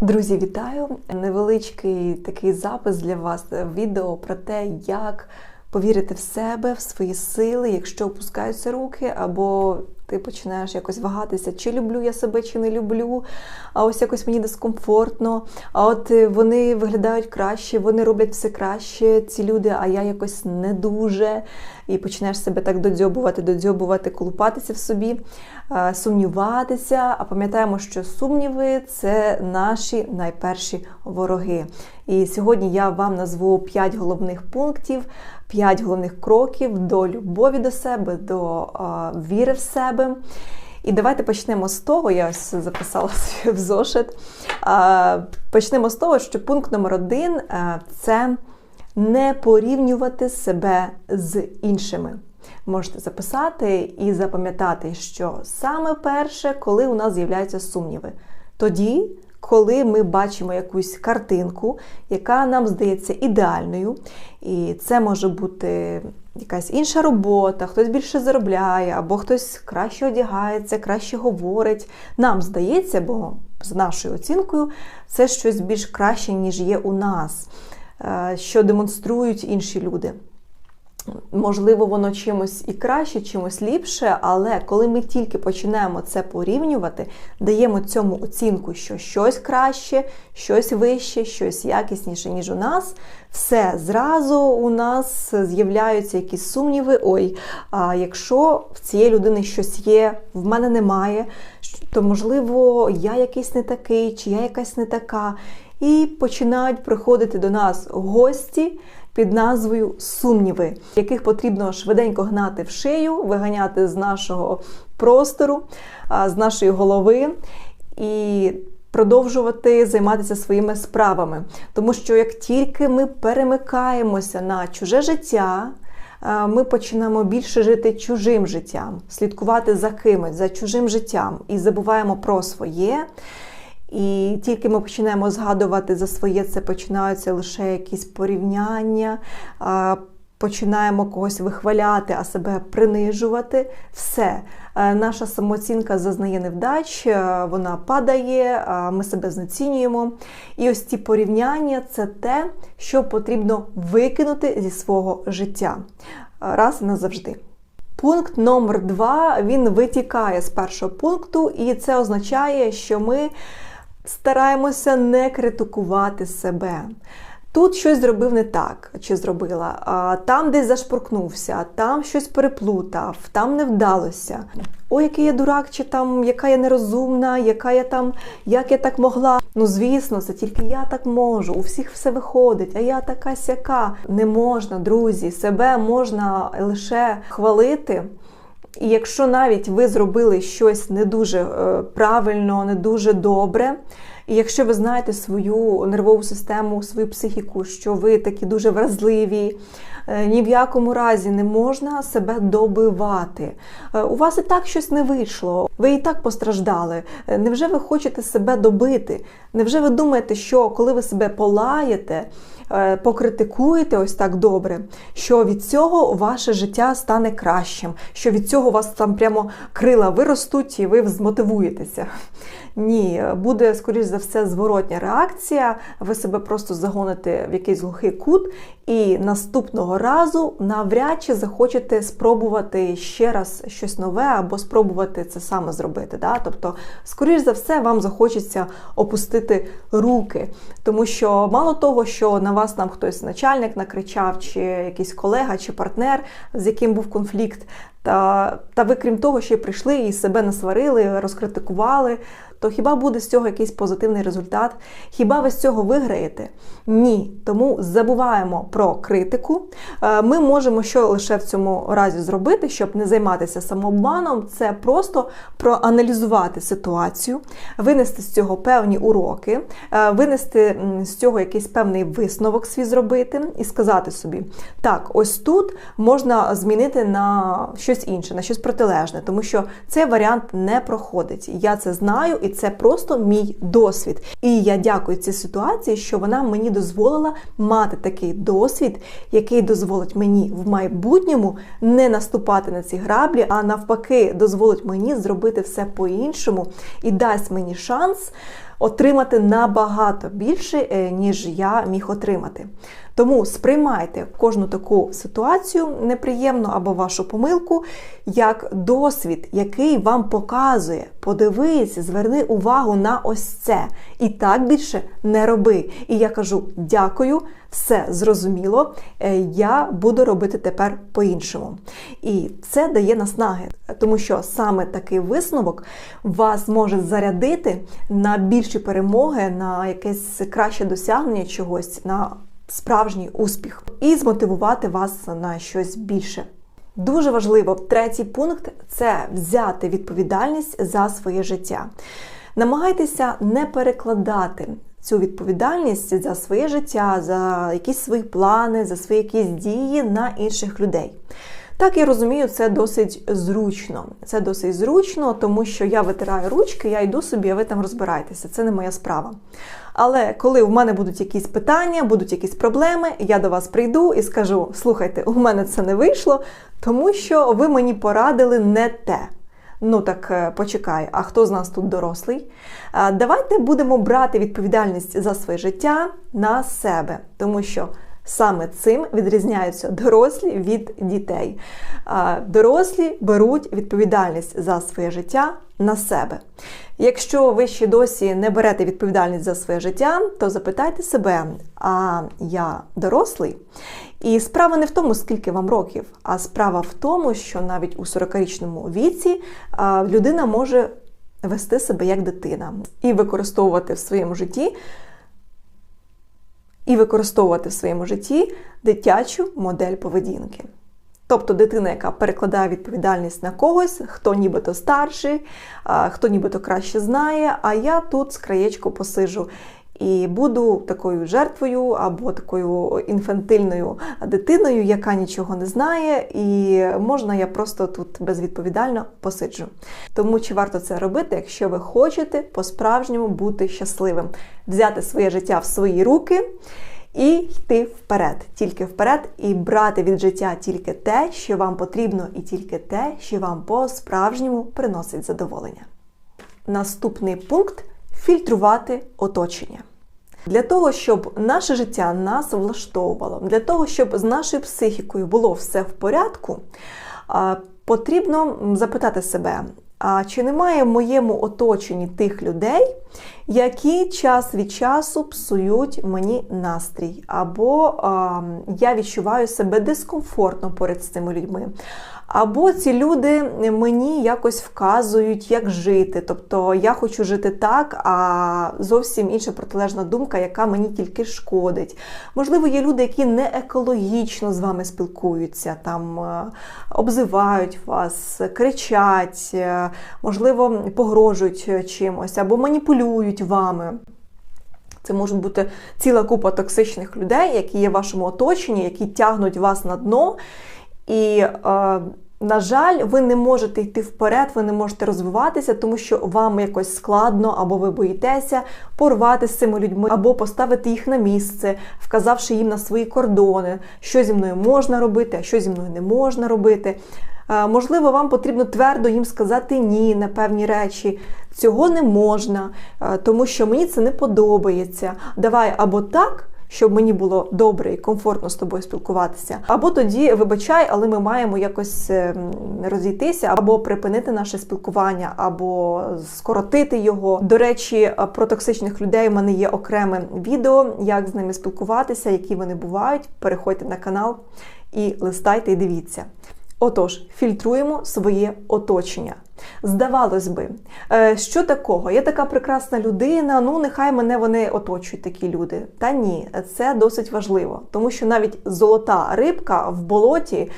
Друзі, вітаю! Невеличкий такий запис для вас відео про те, як повірити в себе, в свої сили, якщо опускаються руки, або ти починаєш якось вагатися, чи люблю я себе, чи не люблю. А ось якось мені дискомфортно. А от е, вони виглядають краще, вони роблять все краще, ці люди, а я якось не дуже. І починаєш себе так додзьобувати, додзьобувати, колупатися в собі, сумніватися. А пам'ятаємо, що сумніви це наші найперші вороги. І сьогодні я вам назву 5 головних пунктів, 5 головних кроків до любові до себе, до віри в себе. І давайте почнемо з того, я ось записала собі в зошит. Почнемо з того, що пункт номер один а, це не порівнювати себе з іншими. Можете записати і запам'ятати, що саме перше, коли у нас з'являються сумніви, тоді коли ми бачимо якусь картинку, яка нам здається ідеальною, і це може бути якась інша робота, хтось більше заробляє, або хтось краще одягається, краще говорить. Нам здається, бо з нашою оцінкою це щось більш краще, ніж є у нас, е, що демонструють інші люди. Можливо, воно чимось і краще, чимось ліпше, але коли ми тільки починаємо це порівнювати, даємо цьому оцінку, що щось краще, щось вище, щось якісніше, ніж у нас, все зразу у нас з'являються якісь сумніви. Ой, а якщо в цієї людини щось є, в мене немає, то можливо я якийсь не такий, чи я якась не така. І починають приходити до нас гості під назвою Сумніви, яких потрібно швиденько гнати в шию, виганяти з нашого простору, з нашої голови і продовжувати займатися своїми справами. Тому що як тільки ми перемикаємося на чуже життя, ми починаємо більше жити чужим життям, слідкувати за кимось, за чужим життям і забуваємо про своє. І тільки ми починаємо згадувати за своє, це починаються лише якісь порівняння, починаємо когось вихваляти, а себе принижувати. Все, е, наша самооцінка зазнає невдач, е, вона падає, ми себе знецінюємо. І ось ці порівняння це те, що потрібно викинути зі свого життя раз і назавжди. Пункт номер два він витікає з першого пункту, і це означає, що ми стараємося не критикувати себе. Тут щось зробив не так, чи зробила, а там десь зашпуркнувся, там щось переплутав, там не вдалося. Ой, який я дурак, чи там яка я нерозумна, яка я там, як я так могла. Ну, звісно, це тільки я так можу. У всіх все виходить, а я така сяка. Не можна, друзі, себе можна лише хвалити. І якщо навіть ви зробили щось не дуже е, правильно, не дуже добре, і якщо ви знаєте свою нервову систему, свою психіку, що ви такі дуже вразливі, ні в якому разі не можна себе добивати. Е, у вас і так щось не вийшло, ви і так постраждали. Невже ви хочете себе добити? Невже ви думаєте, що коли ви себе полаєте? Е, покритикуєте ось так добре, що від цього ваше життя стане кращим, що від цього у вас там прямо крила виростуть і ви змотивуєтеся. Ні, буде, скоріш за все, зворотня реакція. Ви себе просто загоните в якийсь глухий кут, і наступного разу навряд чи захочете спробувати ще раз щось нове або спробувати це саме зробити. Да? Тобто, скоріш за все, вам захочеться опустити руки, тому що мало того, що на вас там хтось начальник накричав, чи якийсь колега, чи партнер, з яким був конфлікт. Та та ви, крім того, ще й прийшли і себе насварили, розкритикували, то хіба буде з цього якийсь позитивний результат? Хіба ви з цього виграєте? Ні. Тому забуваємо про критику. Е, ми можемо що лише в цьому разі зробити, щоб не займатися самообманом, це просто проаналізувати ситуацію, винести з цього певні уроки, е, винести з цього якийсь певний висновок свій зробити і сказати собі: так, ось тут можна змінити на щось інше, на щось протилежне, тому що цей варіант не проходить. Я це знаю і це просто мій досвід. І я дякую цій ситуації, що вона мені дозволила мати такий досвід, який дозволить мені в майбутньому не наступати на ці граблі, а навпаки, дозволить мені зробити все по-іншому і дасть мені шанс отримати набагато більше, е, ніж я міг отримати. Тому сприймайте кожну таку ситуацію неприємну або вашу помилку як досвід, який вам показує, подивись, зверни увагу на ось це. І так більше не роби. І я кажу дякую, все зрозуміло, е, я буду робити тепер по-іншому. І це дає наснаги, тому що саме такий висновок вас може зарядити на більші перемоги, на якесь краще досягнення чогось. на справжній успіх і змотивувати вас на щось більше. Дуже важливо, третій пункт це взяти відповідальність за своє життя. Намагайтеся не перекладати цю відповідальність за своє життя, за якісь свої плани, за свої якісь дії на інших людей. Так, я розумію, це досить зручно. Це досить зручно, тому що я витираю ручки, я йду собі, а ви там розбирайтеся. Це не моя справа. Але коли в мене будуть якісь питання, будуть якісь проблеми, я до вас прийду і скажу: слухайте, у мене це не вийшло, тому що ви мені порадили не те. Ну так е, почекай, а хто з нас тут дорослий? Давайте будемо брати відповідальність за своє життя на себе, тому що Саме цим відрізняються дорослі від дітей. Дорослі беруть відповідальність за своє життя на себе. Якщо ви ще досі не берете відповідальність за своє життя, то запитайте себе, а я дорослий? І справа не в тому, скільки вам років, а справа в тому, що навіть у 40-річному віці людина може вести себе як дитина і використовувати в своєму житті і використовувати в своєму житті дитячу модель поведінки. Тобто дитина, яка перекладає відповідальність на когось, хто нібито старший, хто нібито краще знає, а я тут з краєчку посижу і буду такою жертвою або такою інфантильною дитиною, яка нічого не знає, і можна я просто тут безвідповідально посиджу. Тому чи варто це робити, якщо ви хочете по-справжньому бути щасливим, взяти своє життя в свої руки. І йти вперед, тільки вперед, і брати від життя тільки те, що вам потрібно, і тільки те, що вам по-справжньому приносить задоволення. Наступний пункт фільтрувати оточення. Для того, щоб наше життя нас влаштовувало, для того, щоб з нашою психікою було все в порядку, потрібно запитати себе, а чи немає в моєму оточенні тих людей, які час від часу псують мені настрій, або а, я відчуваю себе дискомфортно поряд з цими людьми. Або ці люди мені якось вказують, як жити. Тобто я хочу жити так, а зовсім інша протилежна думка, яка мені тільки шкодить. Можливо, є люди, які не екологічно з вами спілкуються, там е, обзивають вас, кричать, е, можливо, погрожують чимось або маніпулюють вами. Це можуть бути ціла купа токсичних людей, які є в вашому оточенні, які тягнуть вас на дно. І, е, на жаль, ви не можете йти вперед, ви не можете розвиватися, тому що вам якось складно, або ви боїтеся порвати з цими людьми, або поставити їх на місце, вказавши їм на свої кордони, що зі мною можна робити, а що зі мною не можна робити. Е, можливо, вам потрібно твердо їм сказати ні на певні речі. Цього не можна, е, тому що мені це не подобається. Давай або так щоб мені було добре і комфортно з тобою спілкуватися. Або тоді вибачай, але ми маємо якось ем, розійтися, або припинити наше спілкування, або скоротити його. До речі, про токсичних людей в мене є окреме відео, як з ними спілкуватися, які вони бувають. Переходьте на канал і листайте і дивіться. Отож, фільтруємо своє оточення. Здавалось би, е, що такого? Я така прекрасна людина, ну нехай мене вони оточують, такі люди. Та ні, це досить важливо, тому що навіть золота рибка в болоті е,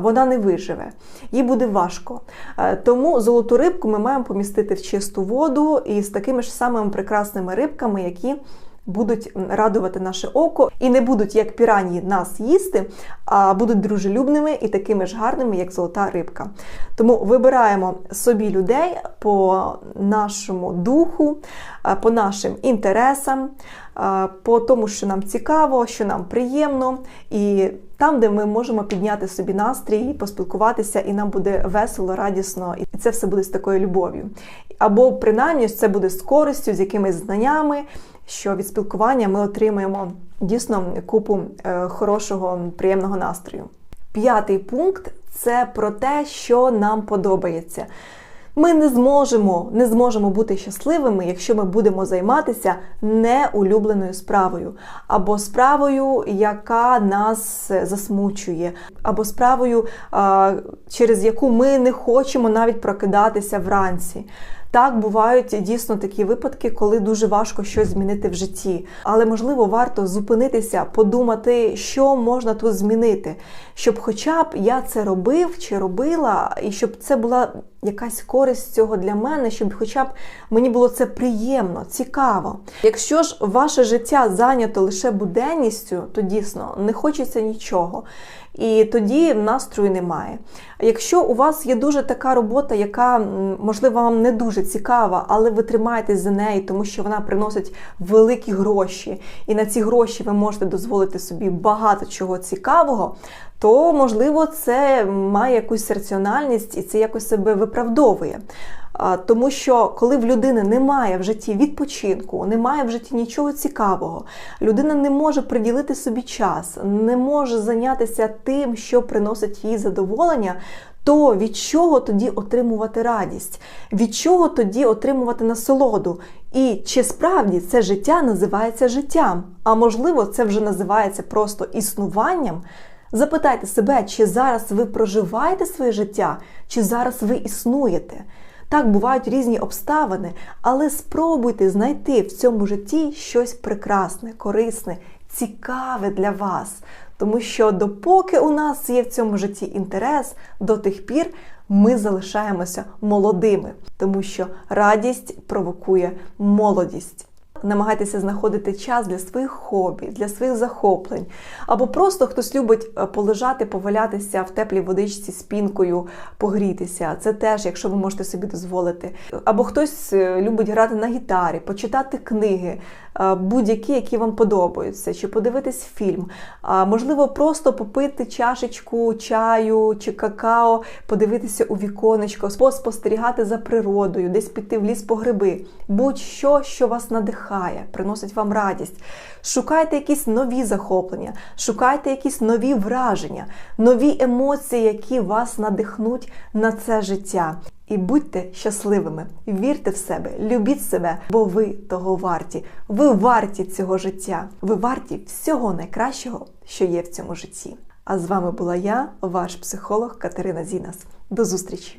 вона не виживе, їй буде важко. Е, тому золоту рибку ми маємо помістити в чисту воду і з такими ж самими прекрасними рибками, які будуть радувати наше око і не будуть як піранії нас їсти, а будуть дружелюбними і такими ж гарними, як золота рибка. Тому вибираємо собі людей по нашому духу, по нашим інтересам, по тому, що нам цікаво, що нам приємно, і там, де ми можемо підняти собі настрій, поспілкуватися, і нам буде весело, радісно, і це все буде з такою любов'ю. Або принаймні це буде з користю, з якимись знаннями, що від спілкування ми отримаємо дійсно купу е, хорошого, приємного настрою. П'ятий пункт це про те, що нам подобається. Ми не зможемо не зможемо бути щасливими, якщо ми будемо займатися неулюбленою справою, або справою, яка нас засмучує, або справою, через яку ми не хочемо навіть прокидатися вранці. Так, бувають дійсно такі випадки, коли дуже важко щось змінити в житті. Але можливо варто зупинитися, подумати, що можна тут змінити, щоб, хоча б я це робив чи робила, і щоб це була якась користь цього для мене, щоб, хоча б мені було це приємно, цікаво. Якщо ж ваше життя зайнято лише буденністю, то дійсно не хочеться нічого. І тоді настрою немає. Якщо у вас є дуже така робота, яка, можливо, вам не дуже цікава, але ви тримаєтесь за неї, тому що вона приносить великі гроші, і на ці гроші ви можете дозволити собі багато чого цікавого, то можливо це має якусь раціональність і це якось себе виправдовує. Тому що коли в людини немає в житті відпочинку, немає в житті нічого цікавого, людина не може приділити собі час, не може зайнятися тим, що приносить їй задоволення. То від чого тоді отримувати радість? Від чого тоді отримувати насолоду? І чи справді це життя називається життям? А можливо, це вже називається просто існуванням? Запитайте себе, чи зараз ви проживаєте своє життя, чи зараз ви існуєте. Так, бувають різні обставини, але спробуйте знайти в цьому житті щось прекрасне, корисне, цікаве для вас. Тому що допоки у нас є в цьому житті інтерес, до тих пір ми залишаємося молодими, тому що радість провокує молодість. Намагайтеся знаходити час для своїх хобі, для своїх захоплень. Або просто хтось любить е, полежати, повалятися в теплій водичці з пінкою, погрітися. Це теж, якщо ви можете собі дозволити. Або хтось е, любить грати на гітарі, почитати книги, е, будь-які, які вам подобаються, чи подивитись фільм. Можливо, просто попити чашечку чаю чи какао, подивитися у віконечко, спостерігати за природою, десь піти в ліс по гриби. Будь-що, що вас надихає надихає, приносить вам радість. Шукайте якісь нові захоплення, шукайте якісь нові враження, нові емоції, які вас надихнуть на це життя. І будьте щасливими, вірте в себе, любіть себе, бо ви того варті. Ви варті цього життя. Ви варті всього найкращого, що є в цьому житті. А з вами була я, ваш психолог Катерина Зінас. До зустрічі!